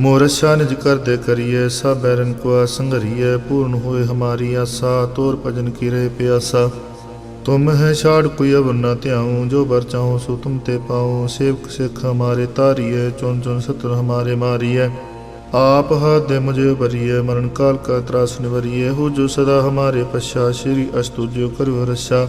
ਮੋਰਸ਼ਾ ਨਿਜ ਕਰਦੇ ਕਰੀਏ ਸਭ ਬੈਰਨ ਕੋ ਸੰਗਰੀਏ ਪੂਰਨ ਹੋਏ ਹਮਾਰੀ ਆਸਾ, ਤੋਰ ਭਜਨ ਕੀ ਰਹੇ ਪਿਆਸਾ। ਤੁਮ ਹੈ ਛਾੜ ਕੋਈ ਅਵਰ ਨਾ ਧਿਆਉ, ਜੋ ਬਰ ਚਾਹੋ ਸੋ ਤੁਮ ਤੇ ਪਾਉ। ਸੇਵਕ ਸਿੱਖ ਹਮਾਰੇ ਤਾਰੀਏ, ਚੁਣ ਚੁਣ ਸਤਰ ਹਮਾਰੇ ਮਾਰੀਏ। ਆਪ ਹਾ ਦੇ ਮੁਝੇ ਬਰੀਏ ਮਰਨ ਕਾਲ ਕਾ ਤਰਾਸ ਨਿਵਰੀਏ। ਹੋ ਜੋ ਸਦਾ ਹਮਾਰੇ ਪਛਾ, ਸ਼੍ਰੀ ਅਸਤੁਜਿਓ ਕਰਿਓ ਰਛਾ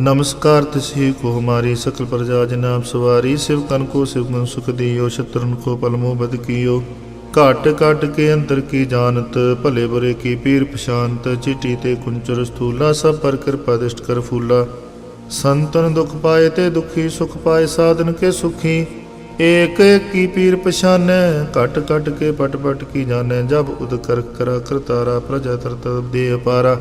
नमस्कार तिसही को हमारी सकल प्रजा जनाब सवारी शिव कन को शिव मन सुख दियो शत्रुन को पलमो बद कियो ਘਟ ਘਟ ਕੇ ਅੰਦਰ ਕੀ ਜਾਣਤ ਭਲੇ ਬੁਰੇ ਕੀ ਪੀਰ ਪਛਾਨਤ ਚਿੱਟੀ ਤੇ ਕੁੰਚਰ ਸਥੂਲਾ ਸਭ ਪਰ ਕਿਰਪਾ ਦਿਸ਼ਟ ਕਰ ਫੂਲਾ ਸੰਤਨ ਦੁਖ ਪਾਏ ਤੇ ਦੁਖੀ ਸੁਖ ਪਾਏ ਸਾਧਨ ਕੇ ਸੁਖੀ ਏਕ ਏਕ ਕੀ ਪੀਰ ਪਛਾਨੈ ਘਟ ਘਟ ਕੇ ਪਟ ਪਟ ਕੀ ਜਾਣੈ ਜਬ ਉਦ ਕਰ ਕਰਾ ਕਰਤਾਰਾ ਪ੍ਰਜਾ ਤਰਤ ਦੇ ਅਪਾਰਾ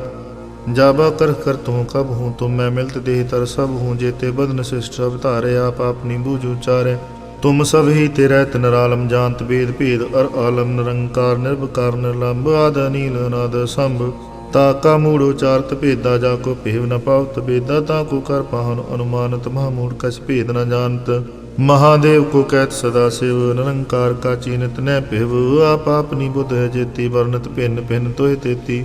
ਜਾਬਾ ਕਰ ਕਰ ਤੂੰ ਕਬ ਹੂੰ ਤੁਮ ਮੈਂ ਮਿਲਤ ਦੇਹ ਤਰ ਸਭ ਹੂੰ ਜੇਤੇ ਬਦਨ ਸਿਸ਼ਟ ਅਵਤਾਰੇ ਆਪ ਆਪਣੀ ਬੂਝ ਉਚਾਰੇ ਤੁਮ ਸਭ ਹੀ ਤੇਰਾ ਤਨ ਆਲਮ ਜਾਣਤ ਬੇਦ ਭੇਦ, ਅਰ ਆਲਮ ਨਿਰੰਕਾਰ ਨਿਰਭਕਾਰ ਨਿਰਲੰਭ ਆਦ ਅਨੀਲ, ਅਨਾਦ ਸੰਭ। ਤਾ ਕਾ ਮੂੜ ਉਚਾਰਤ ਭੇਦਾ, ਜਾ ਕੋ ਭੇਵ ਨ ਪਾਵਤ ਬੇਦਾ ਤਾ ਕੋ ਕਰ ਪਾਹਨ ਅਨੁਮਾਨਤ, ਮਹਾ ਮੂੜ ਕਛ ਭੇਦ ਨ ਜਾਣਤ। ਮਹਾਦੇਵ ਕੋ ਕਹਿਤ ਸਦਾ ਸਿਵ, ਨਿਰੰਕਾਰ ਕਾ ਚੀਨਤ ਨੈ ਭਿਵ। ਆਪ ਆਪਨੀ ਬੁੱਧ ਹੈ ਜੇਤੀ ਵਰਨਤ ਭਿੰਨ ਭਿੰਨ ਤੋਹਿ ਤੇਤੀ।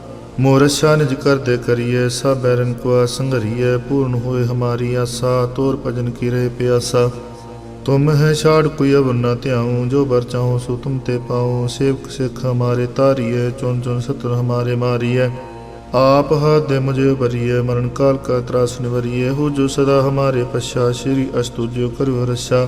ਮੋਰਸ਼ਾ ਨਿਜ ਕਰਦੇ ਕਰੀਏ, ਸਭ ਬੈਰਨ ਕੋ ਸੰਗਰੀਏ ਪੂਰਨ ਹੋਏ ਹਮਾਰੀ ਆਸਾ, ਤੋਰ ਭਜਨ ਕੀ ਰਹੇ ਪਿਆਸਾ। ਤੁਮ ਹੈ ਛਾੜ ਕੋਈ ਅਵਰ ਨਾ ਧਿਆਉ, ਜੋ ਬਰ ਚਾਹੋ ਸੋ ਤੁਮ ਤੇ ਪਾਉ। ਸੇਵਕ ਸਿੱਖ ਹਮਾਰੇ ਤਾਰੀਏ ਚੁਣ ਚੁਣ ਸਤਰ ਹਮਾਰੇ ਮਾਰੀਏ। ਆਪ ਹੱਥ ਦੇ ਮੁਝੇ ਭਰੀਏ, ਮਰਨ ਕਾਲ ਕਾ ਤਰਾਸ ਨਿਵਰੀਏ। ਹੋ ਜੋ ਸਦਾ ਹਮਾਰੇ ਪਛਾ, ਸ਼੍ਰੀ ਅਸਤੁ ਜੋ ਕਰਿਓ ਰਸਾ।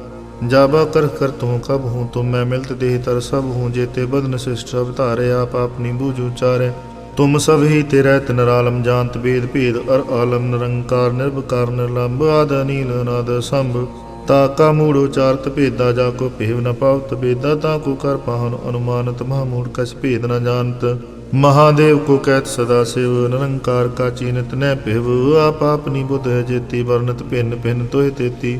ਜਾਬਾ ਕਰ ਕਰ ਤੂੰ ਕਬ ਹੂੰ ਤੁਮ ਮੈਂ ਮਿਲਤ ਦੇਹ ਤਰ ਸਭ ਹੂੰ ਜੇਤੇ ਬਦਨ ਸਿਸ਼ਟ ਅਵਤਾਰੇ ਆਪ ਆਪਣੀ ਬੂਝ ਉਚਾਰੇ ਤੁਮ ਸਭ ਹੀ ਤੇਰਾ ਤਨ ਆਲਮ, ਜਾਣਤ ਬੇਦ ਭੇਦ, ਅਰ ਆਲਮ ਨਿਰੰਕਾਰ ਨਿਰਭਕਾਰ ਨਿਰਲੰਭ ਆਦ ਅਨੀਲ, ਅਨਾਦ ਸੰਭ। ਤਾ ਕਾ ਮੂੜ ਉਚਾਰਤ ਭੇਦਾ, ਜਾ ਕੋ ਭੇਵ ਨ ਪਾਵਤ ਬੇਦਾ ਤਾ ਕੋ ਕਰ ਪਾਹਨ ਅਨੁਮਾਨਤ, ਮਹਾ ਮੂੜ ਕਛ ਭੇਦ ਨ ਜਾਣਤ। ਮਹਾਦੇਵ ਕੋ ਕਹਿਤ ਸਦਾ ਸਿਵ, ਨਿਰੰਕਾਰ ਕਾ ਚੀਨਤ ਨੈ ਭਿਵ। ਆਪ ਆਪਨੀ ਬੁੱਧ ਹੈ ਜੇਤੀ ਵਰਨਤ ਭਿੰਨ ਭਿੰਨ ਤੋਹਿ ਤੇਤੀ।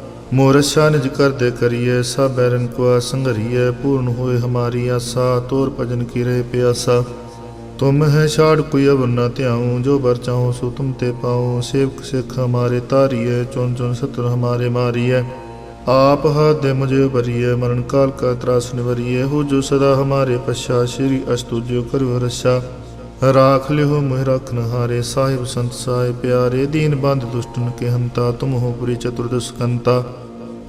ਮੋਰਤ ਸ਼ਾਨਜ ਕਰਦੇ ਕਰੀਏ, ਸਭ ਐਰਨ ਕੋ ਸੰਗਰੀਏ ਪੂਰਨ ਹੋਏ ਹਮਾਰੀ ਆਸਾ, ਤੋਰ ਭਜਨ ਕੀ ਰਹੇ ਪਿਆਸਾ। ਤੁਮ ਹੈ ਛਾੜ ਕੋਈ ਅਵਰ ਨਾ ਧਿਆਉ, ਜੋ ਬਰ ਚਾਹੂ ਸੋ ਤੁਮ ਤੇ ਪਾਉ। ਸੇਵਕ ਸਿੱਖ ਹਮਾਰੇ ਤਾਰੀਏ, ਚੁਣ ਚੁਣ ਸਤਰ ਹਮਾਰੇ ਮਾਰੀਏ। ਆਪ ਹਾਦੇ ਮੁਝੇ ਬਰੀਏ ਮਰਨ ਕਾਲ ਕਾ ਤਰਾਸ ਨਿਵਰੀਏ। ਹੋ ਜੋ ਸਦਾ ਹਮਾਰੇ ਪਛਾ, ਸ਼੍ਰੀ ਅਸਤੁਜਿਓ ਕਰੋ ਰਸਾ। ਰਾਖ ਲਿਓ ਮਹਿ ਰਖਨ ਹਾਰੇ ਸਾਹਿਬ ਸੰਤ ਸਾਹਿ ਪਿਆਰੇ। ਦੀਨ ਬੰਦ ਦੁਸ਼ਟਨ ਕੇ ਹੰਤਾ, ਤੁਮ ਹੋ ਪੁਰੀ ਚਤੁਰਦਸ਼ਕੰਤਾ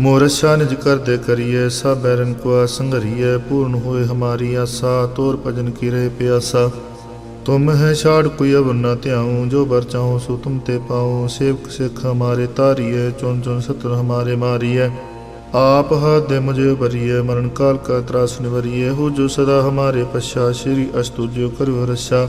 ਮੋਰਛਾ ਨਿਜ ਕਰਦੇ ਕਰੀਏ ਸਭ ਐਰਨ ਕੋ ਸੰਘਰੀਏ, ਪੂਰਨ ਹੋਏ ਹਮਾਰੀ ਆਸਾ, ਤੋਰ ਭਜਨ ਕੀਰੇ ਪਿਆਸਾ। ਤੁਮ ਹੈ ਛਾੜ ਕੋਈ ਅਵਰ ਨਾ ਧਿਆਉ, ਜੋ ਬਰ ਚਾਹੋ ਸੋ ਤੁਮ ਤੇ ਪਾਉ। ਸੇਵਕ ਸਿੱਖ ਹਮਾਰੇ ਤਾਰੀਏ ਚੁਣ ਚੁਣ ਸਤਰ ਹਮਾਰੇ ਮਾਰੀਏ। ਆਪ ਹੱਥ ਦੇ ਮੁਝੇ ਬਰੀਏ ਮਰਨ ਕਾਲ ਕਾ ਤਰਾਸ ਨਿਵਰੀਏ। ਹੋ ਜੋ ਸਦਾ ਹਮਾਰੇ ਪਛਾ, ਸ਼੍ਰੀ ਅਸਤੁਜਿਓ ਕਰੋ ਰਸਾ।